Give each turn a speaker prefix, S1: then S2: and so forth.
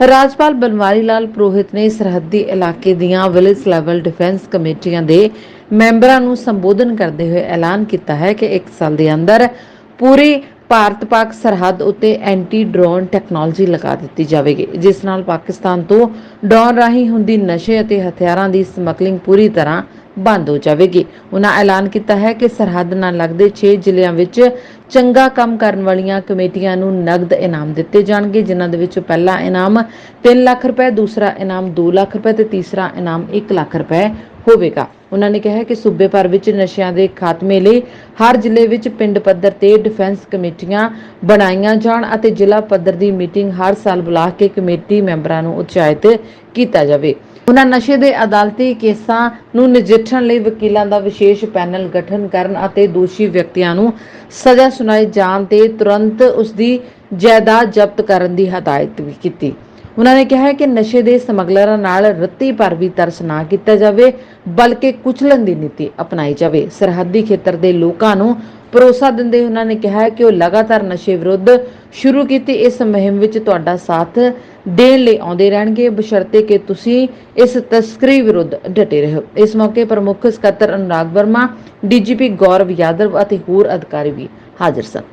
S1: ਰਾਜਪਾਲ ਬਨਵਾਰੀ ਲਾਲ ਪੁਰੋਹਿਤ ਨੇ ਸਰਹੱਦੀ ਇਲਾਕੇ ਦੀਆਂ ਵਿਲੇਜ ਲੈਵਲ ਡਿਫੈਂਸ ਕਮੇਟੀਆਂ ਦੇ ਮੈਂਬਰਾਂ ਨੂੰ ਸੰਬੋਧਨ ਕਰਦੇ ਹੋਏ ਐਲਾਨ ਕੀਤਾ ਹੈ ਕਿ 1 ਸਾਲ ਦੇ ਅੰਦਰ ਪੂਰੀ ਭਾਰਤ-ਪਾਕ ਸਰਹੱਦ ਉੱਤੇ ਐਂਟੀ ਡਰੋਨ ਟੈਕਨੋਲੋਜੀ ਲਗਾ ਦਿੱਤੀ ਜਾਵੇਗੀ, ਜਿਸ ਨਾਲ ਪਾਕਿਸਤਾਨ ਤੋਂ ਡਰੋਨ ਰਾਹੀਂ ਹੁੰਦੀ ਨਸ਼ੇ ਅਤੇ ਹਥਿਆਰਾਂ ਦੀ ਸਮਗਲਿੰਗ ਪੂਰੀ ਤਰ੍ਹਾਂ ਬੰਦ ਹੋ ਜਾਵੇਗੀ। ਉਹਨਾਂ ਐਲਾਨ ਕੀਤਾ ਹੈ ਕਿ ਸਰਹੱਦ ਨਾਲ ਲੱਗਦੇ 6 ਜ਼ਿਲ੍ਹਿਆਂ ਵਿੱਚ ਚੰਗਾ ਕੰਮ ਕਰਨ ਵਾਲੀਆਂ ਕਮੇਟੀਆਂ ਨੂੰ ਨਗਦ ਇਨਾਮ ਦਿੱਤੇ ਜਾਣਗੇ, ਜਿਨ੍ਹਾਂ ਦੇ ਵਿੱਚ ਪਹਿਲਾ ਇਨਾਮ 3 ਲੱਖ ਰੁਪਏ, ਦੂਸਰਾ ਇਨਾਮ 2 ਲੱਖ ਰੁਪਏ ਤੇ ਤੀਸਰਾ ਇਨਾਮ 1 ਲੱਖ ਰੁਪਏ ਹੋਵੇਗਾ। ਉਹਨਾਂ ਨੇ ਕਿਹਾ ਕਿ ਸੂਬੇ ਭਰ ਵਿੱਚ ਨਸ਼ਿਆਂ ਦੇ ਖਾਤਮੇ ਲਈ ਹਰ ਜ਼ਿਲ੍ਹੇ ਵਿੱਚ ਪਿੰਡ ਪੱਧਰ ਤੇ ਡਿਫੈਂਸ ਕਮੇਟੀਆਂ ਬਣਾਈਆਂ ਜਾਣ ਅਤੇ ਜ਼ਿਲ੍ਹਾ ਪੱਧਰ ਦੀ ਮੀਟਿੰਗ ਹਰ ਸਾਲ ਬੁਲਾ ਕੇ ਕਮੇਟੀ ਮੈਂਬਰਾਂ ਨੂੰ ਉਤਸ਼ਾਹਿਤ ਕੀਤਾ ਜਾਵੇ। ਉਹਨਾਂ ਨਸ਼ੇ ਦੇ ਅਦਾਲਤੀ ਕੇਸਾਂ ਨੂੰ ਨਜਿੱਠਣ ਲਈ ਵਕੀਲਾਂ ਦਾ ਵਿਸ਼ੇਸ਼ ਪੈਨਲ ਗਠਨ ਕਰਨ ਅਤੇ ਦੋਸ਼ੀ ਵਿਅਕਤੀਆਂ ਨੂੰ ਸਜ਼ਾ ਸੁਣਾਏ ਜਾਣ ਤੇ ਤੁਰੰਤ ਉਸ ਦੀ ਜਾਇਦਾਦ ਜ਼ਬਤ ਕਰਨ ਦੀ ਹਦਾਇਤ ਵੀ ਕੀਤੀ। ਉਹਨਾਂ ਨੇ ਕਿਹਾ ਕਿ ਨਸ਼ੇ ਦੇ ਸਮਗਲਰਾਂ ਨਾਲ ਰੱਤੀ ਪਰ ਵੀ ਤਰਸ ਨਾ ਕੀਤਾ ਜਾਵੇ, ਬਲਕਿ ਕੁਚਲਣ ਦੀ ਨੀਤੀ ਅਪਣਾਈ ਜਾਵੇ। ਸਰਹੱਦੀ ਖੇਤਰ ਦੇ ਲੋਕਾਂ ਨੂੰ ਭਰੋਸਾ ਦਿੰਦੇ ਹੋਏ ਉਹਨਾਂ ਨੇ ਕਿਹਾ ਕਿ ਉਹ ਲਗਾਤਾਰ ਨਸ਼ੇ ਵਿਰੁੱਧ ਸ਼ੁਰੂ ਕੀਤੀ, ਇਸ ਮੁਹਿੰਮ ਵਿੱਚ ਤੁਹਾਡਾ ਸਾਥ ਦੇਣ ਲਈ ਆਉਂਦੇ ਰਹਿਣਗੇ। ਬਸ਼ਰਤੇ ਕਿ ਤੁਸੀਂ ਇਸ ਤਸਕਰੀ ਵਿਰੁੱਧ ਡਟੇ ਰਹੋ। ਇਸ ਮੌਕੇ ਪ੍ਰਮੁੱਖ ਸਕੱਤਰ ਅਨੁਰਾਗ ਵਰਮਾ, ਡੀਜੀਪੀ ਗੌਰਵ ਯਾਦਵ ਅਤੇ ਹੋਰ ਅਧਿਕਾਰੀ ਵੀ ਹਾਜ਼ਰ ਸਨ।